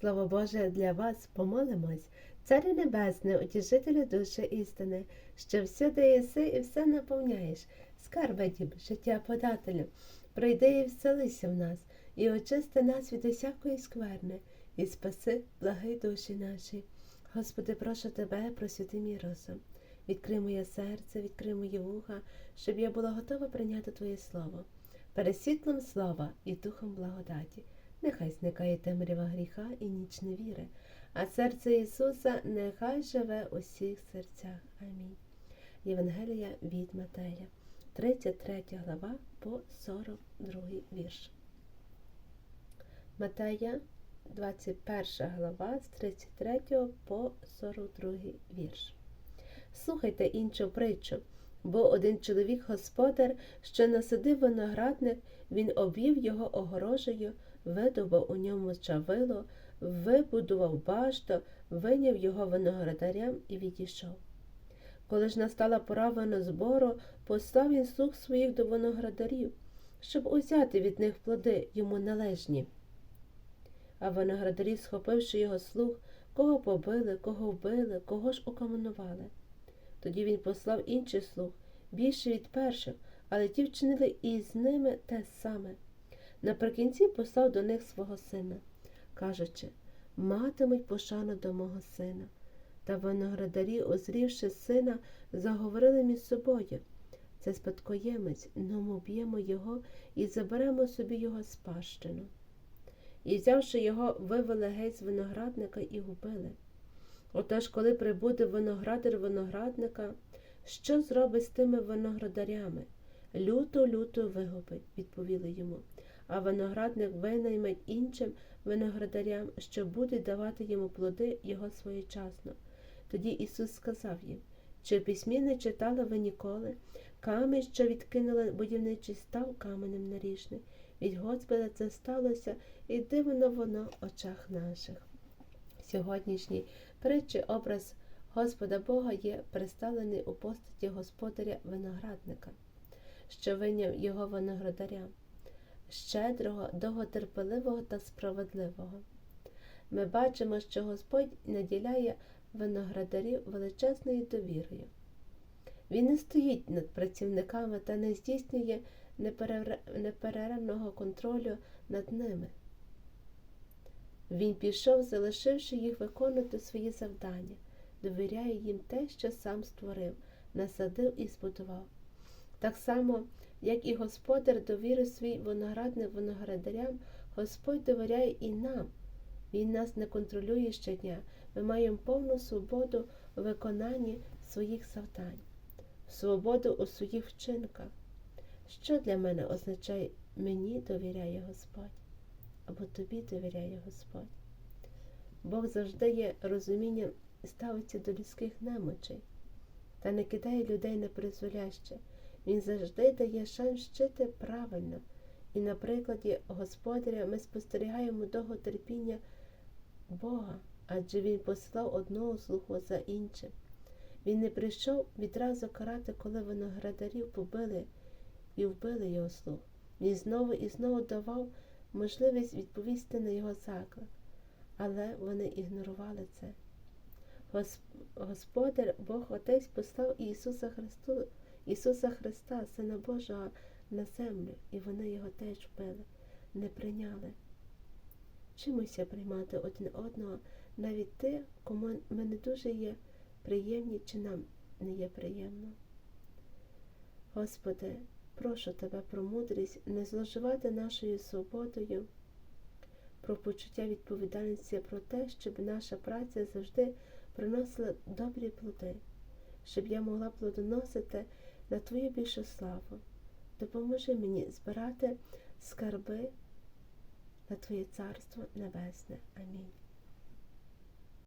Слово Боже для вас помолимось, Царю Небесний, утішителю душі істини, що всюди єси і все наповняєш, скарби діб, життя подателю, прийди і вселися в нас, і очисти нас від усякої скверни, і спаси благи душі наші. Господи, прошу тебе, просвіти мій розум. Відкрий моє серце, відкрий мої вуха, щоб я була готова прийняти Твоє Слово, перед світлом слова і духом благодаті. Нехай зникає темрява гріха і ніч невіри, а серце Ісуса нехай живе у всіх серцях. Амінь. Євангелія від Матея, 33 глава по 42 вірш. Матея, 21 глава з 33 по 42 вірш. Слухайте іншу притчу, бо один чоловік господар, що насадив виноградник, він обвів його огорожею, видобав у ньому чавило, вибудував башту, виняв його виноградарям і відійшов. Коли ж настала пора винозбору, послав він слуг своїх до виноградарів, щоб узяти від них плоди йому належні. А виноградарі, схопивши його слуг, кого побили, кого вбили, кого ж окаменували. Тоді він послав інших слуг, більше від перших, але ті вчинили і з ними те саме. Наприкінці послав до них свого сина, кажучи матимуть пошану до мого сина. Та виноградарі, озрівши сина, заговорили між собою. Це спадкоємець, но ми б'ємо його і заберемо собі його спадщину. І, взявши його, вивели геть з виноградника і вбили. Отож, коли прибуде виноградар виноградника, що зробить з тими виноградарями? Люто, люто вигубить, відповіли йому, а виноградник винайметь іншим виноградарям, що будуть давати йому плоди його своєчасно. Тоді Ісус сказав їм, чи в письмі не читали ви ніколи? Камінь, що відкинули будівничий, став каменем наріжний. Від Господа це сталося, і дивно воно в очах наших. Сьогоднішній притчі образ Господа Бога є представлений у постаті господаря виноградника, що виняв його виноградаря, щедрого, довготерпеливого та справедливого. Ми бачимо, що Господь наділяє виноградарів величезною довірою. Він не стоїть над працівниками та не здійснює неперервного контролю над ними. Він пішов, залишивши їх виконувати свої завдання, довіряє їм те, що сам створив, насадив і збудував. Так само, як і господар довірив свій виноградник виноградарям, Господь довіряє і нам. Він нас не контролює щодня, ми маємо повну свободу у виконанні своїх завдань, свободу у своїх вчинках. Що для мене означає мені довіряє Господь? або тобі довіряє Господь. Бог завжди є розумінням ставиться до людських немочей та не кидає людей на призволяще. Він завжди дає шанс вчити правильно, і на прикладі Господаря ми спостерігаємо довготерпіння Бога, адже Він послав одного слуху за іншим. Він не прийшов відразу карати, коли виноградарів побили і вбили його слух. Він знову і знову давав можливість відповісти на його заклик, але вони ігнорували це. Господар Бог Отець послав Ісуса Христу, Ісуса Христа, Сина Божого, на землю, і вони його теж вбили, не прийняли. Чимося приймати один одного, навіть те, кому ми не дуже є приємні, чи нам не є приємно. Господи, Прошу тебе про мудрість не зловживати нашою свободою, про почуття відповідальності про те, щоб наша праця завжди приносила добрі плоди, щоб я могла плодоносити на Твою більшу славу. Допоможи мені збирати скарби на Твоє Царство Небесне. Амінь.